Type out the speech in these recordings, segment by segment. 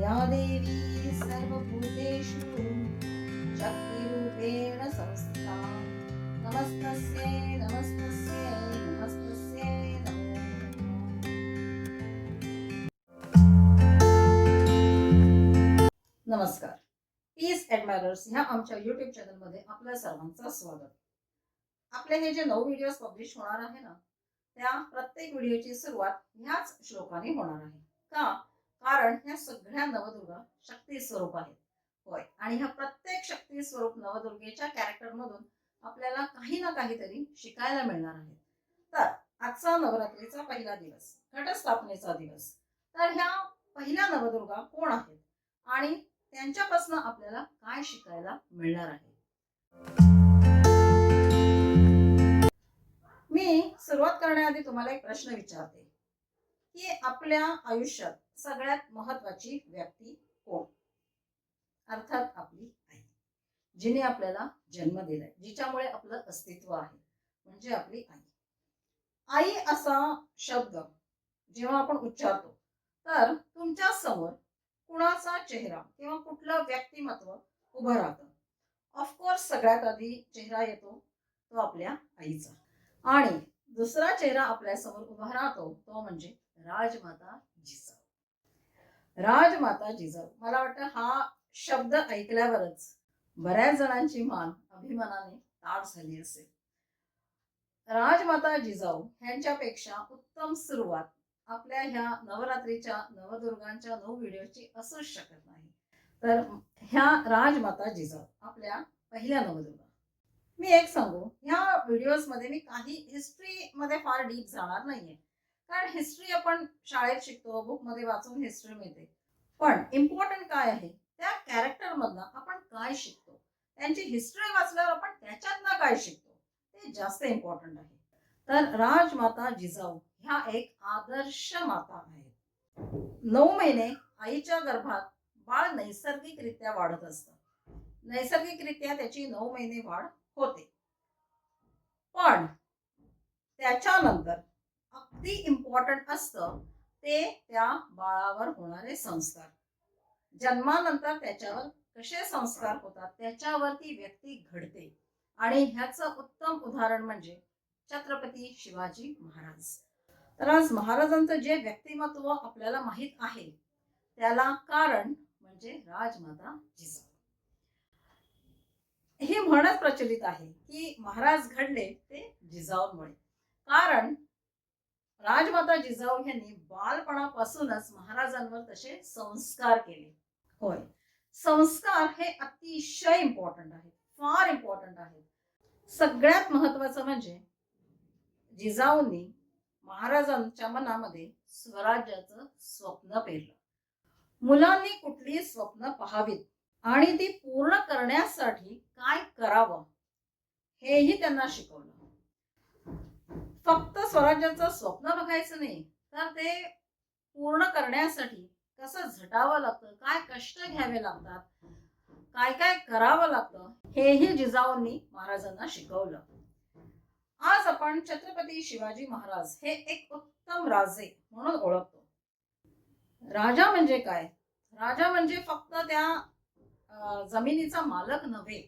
या देवी सर्वभूतेषु शक्तिरूपेण संस्थिता नमस्तस्यै नमस्तस्यै नमस्तस्यै नमस्कार। पीस ॲडमायरर्स ह्या आमच्या युट्यूब चॅनलमध्ये आपल्या सर्वांचं स्वागत. आपले हे जे नऊ व्हिडिओज पब्लिश होणार आहे ना त्या प्रत्येक व्हिडिओची सुरुवात ह्याच श्लोकाने होणार आहे. का? कारण ह्या सगळ्या नवदुर्गा शक्ती स्वरूप आहेत. होय. आणि ह्या प्रत्येक शक्ती स्वरूप नवदुर्गेच्या कॅरेक्टर मधून आपल्याला काही ना काहीतरी शिकायला मिळणार आहे. तर आजचा नवरात्रीचा पहिला दिवस घटस्थापनेचा दिवस तर ह्या पहिल्या नवदुर्गा कोण आहेत? आणि त्यांच्यापासून आपल्याला काय शिकायला मिळणार आहे? मी सुरुवात करण्याआधी तुम्हाला एक प्रश्न विचारते. की आपल्या आयुष्यात सगळ्यात महत्वाची व्यक्ती कोण? अर्थात आपली आई. जिने आपल्याला जन्म दिलाय जिच्यामुळे आपलं अस्तित्व आहे म्हणजे आपली आई. आई असा शब्द जेव्हा आपण उच्चारतो तर तुमच्यासमोर कुणाचा चेहरा किंवा कुठलं व्यक्तिमत्व उभं राहतं? ऑफकोर्स सगळ्यात आधी चेहरा येतो तो आपल्या आईचा. आणि दुसरा चेहरा आपल्यासमोर उभा राहतो तो म्हणजे राजमाता जिजाऊ. राजमाता जिजाऊ. मला वाटतं हा शब्द ऐकल्यावरच बऱ्याच जणांची मान अभिमानाने ताट झाली असेल. राजमाता जिजाऊ ह्यांच्यापेक्षा उत्तम सुरुवात आपल्या ह्या नवरात्रीच्या नवदुर्गांच्या नऊ व्हिडिओची असूच शकत नाही. तर ह्या राजमाता जिजाऊ आपल्या पहिल्या नवदुर्गा. मी एक सांगू ह्या व्हिडिओजमध्ये मी काही हिस्ट्री मध्ये फार डीप जाणार नाहीये. कारण हिस्ट्री आपण शाळेत शिकतो बुकमध्ये वाचून हिस्ट्री मिळते. पण इम्पॉर्टंट काय आहे? त्या कॅरेक्टरमधनं आपण काय शिकतो? त्यांची हिस्ट्री वाचल्यावर आपण त्याच्यातनं काय शिकतो? ते जास्त इम्पॉर्टंट आहे. तर राजमाता जिजाऊ ह्या एक आदर्श माता आहेत. नऊ महिने आईच्या गर्भात बाळ नैसर्गिकरित्या वाढत असतं. नैसर्गिकरित्या त्याची नऊ महिने वाढ होते. पण त्याच्यानंतर अगदी इम्पॉर्टंट असतं ते त्या बाळावर होणारे संस्कार. जन्मानंतर त्याच्यावर कसे संस्कार होतात त्याच्यावरती व्यक्ती घडते. आणि ह्याचं उत्तम उदाहरण म्हणजे छत्रपती शिवाजी महाराज. तर आज महाराजांचं जे व्यक्तिमत्व आपल्याला माहीत आहे त्याला कारण म्हणजे राजमाता जिजाऊ. हे म्हणच प्रचलित आहे की महाराज घडले ते जिजाऊंमुळे. कारण राजमाता जिजाऊ यांनी बालपणापासूनच महाराजांवर तसे संस्कार केले. होय. संस्कार हे अतिशय इम्पॉर्टंट आहेत. फार इम्पॉर्टंट आहेत. सगळ्यात महत्वाचं म्हणजे जिजाऊंनी महाराजांच्या मनामध्ये स्वराज्याचं स्वप्न पेरलं. मुलांनी कुठली स्वप्न पाहावीत आणि ती पूर्ण करण्यासाठी काय करावं हेही त्यांना शिकवलं. फक्त स्वराज्याचं स्वप्न बघायचं नाही तर ते पूर्ण करण्यासाठी कसं झटावं लागतं काय कष्ट घ्यावे लागतात काय काय करावं लागतं हेही जिजाऊंनी महाराजांना शिकवलं. आज आपण छत्रपती शिवाजी महाराज हे एक उत्तम राजे म्हणून ओळखतो. राजा म्हणजे काय? राजा म्हणजे फक्त त्या जमिनीचा मालक नव्हे.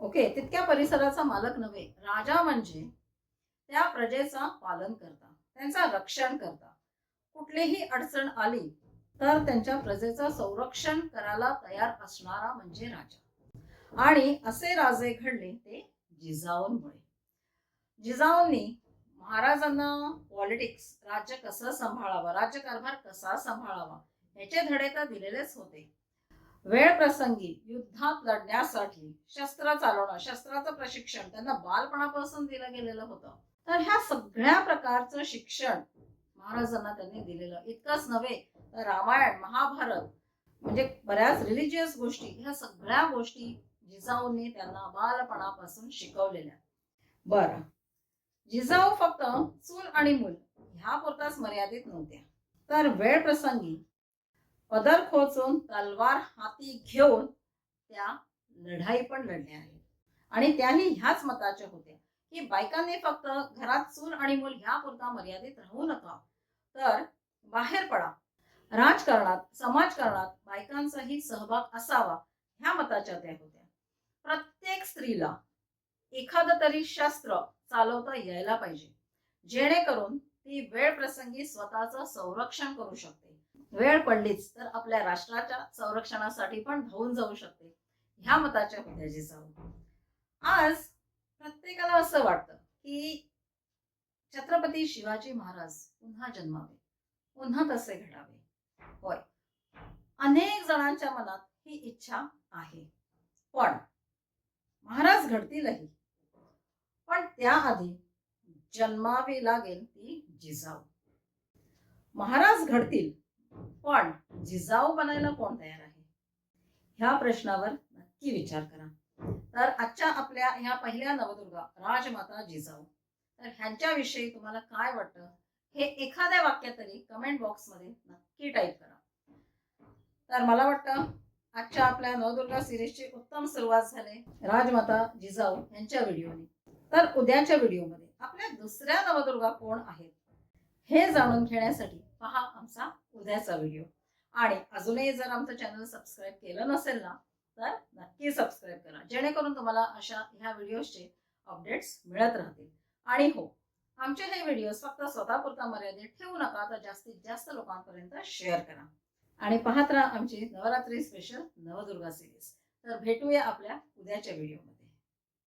ओके तितक्या परिसराचा मालक नव्हे. राजा म्हणजे त्या प्रजेचा पालन करता त्यांचा रक्षण करता कुठलीही अडचण आली तर त्यांच्या प्रजेचं संरक्षण करायला तयार असणारा म्हणजे राजा. आणि असे राजे घडले ते जिजाऊंमुळे. जिजाऊंनी महाराजांना पॉलिटिक्स राज्य कसं सांभाळावं राज्यकारभार कसा सांभाळावा याचे धडे तर दिलेलेच होते. वेळ प्रसंगी युद्धात लढण्यासाठी शस्त्र चालवणं शस्त्राचं प्रशिक्षण त्यांना बालपणापासून दिलं गेलेलं होतं. तर ह्या सगळ्या प्रकारचं शिक्षण महाराजांना त्यांनी दिलेलं. इतकंच नव्हे तर रामायण महाभारत म्हणजे बऱ्याच रिलिजियस गोष्टी ह्या सगळ्या गोष्टी जिजाऊंनी त्यांना बालपणापासून शिकवलेल्या. बर. जिजाऊ फक्त चूल आणि मूल ह्या पुरताच मर्यादित नव्हत्या. तर वेळ प्रसंगी पदर खोचून तलवार हाती घेऊन त्या लढाई पण लढल्या आहेत. आणि त्याही ह्याच मताच्या होत्या. की बायकांनी फक्त घरात चूल आणि मूल ह्या पुरता मर्यादित राहू नका. तर बाहेर पडा. राजकारणात समाजकारणात बायकांचाही सहभाग असावा ह्या मताच्या त्या होत्या. प्रत्येक स्त्रीला एखादं तरी शस्त्र चालवता यायला पाहिजे. जेणेकरून ती वेळ प्रसंगी स्वतःचं संरक्षण करू शकते. वेळ पडलीच तर आपल्या राष्ट्राच्या संरक्षणासाठी पण धावून जाऊ शकते. ह्या मताच्या होत्या जिजाऊ. आज प्रत्येकाला असं वाटतं की छत्रपती शिवाजी महाराज पुन्हा जन्मावे पुन्हा तसे घडावे. होय. अनेक जणांच्या मनात ही इच्छा आहे. पण महाराज घडतीलही. पण त्याआधी जन्मावी लागेल ती जिजाऊ. महाराज घडतील पण जिजाऊ बनायला कोण तयार आहे? ह्या प्रश्नावर नक्की विचार करा. तर आजच्या आपल्या ह्या पहिल्या नवदुर्गा राजमाता जिजाऊ. तर ह्यांच्याविषयी तुम्हाला काय वाटतं? हे एखाद्या वाक्यात तरी कमेंट बॉक्समध्ये नक्की टाईप करा. तर मला वाटतं आजच्या आपल्या नवदुर्गा सिरीजची उत्तम सुरुवात झाली राजमाता जिजाऊ यांच्या व्हिडिओने तर उद्याच्या व्हिडिओमध्ये आपल्या दुसऱ्या नवदुर्गा कोण आहेत? हे जाणून घेण्यासाठी पहा आमचा उद्याचा व्हिडिओ आणि अजूनही जर आमचं चॅनल सबस्क्राईब केलं नसेल ना तर नक्की सबस्क्राईब करा. जेणेकरून तुम्हाला अशा ह्या व्हिडिओजचे अपडेट्स मिळत राहतील. आणि हो आमचे हे व्हिडिओज फक्त स्वतःपुरता मर्यादित ठेवू नका तर जास्तीत जास्त लोकांपर्यंत शेअर करा. आणि पाहत राहा आमची नवरात्री स्पेशल नवदुर्गा सिरीज तर भेटूया आपल्या उद्याच्या व्हिडिओमध्ये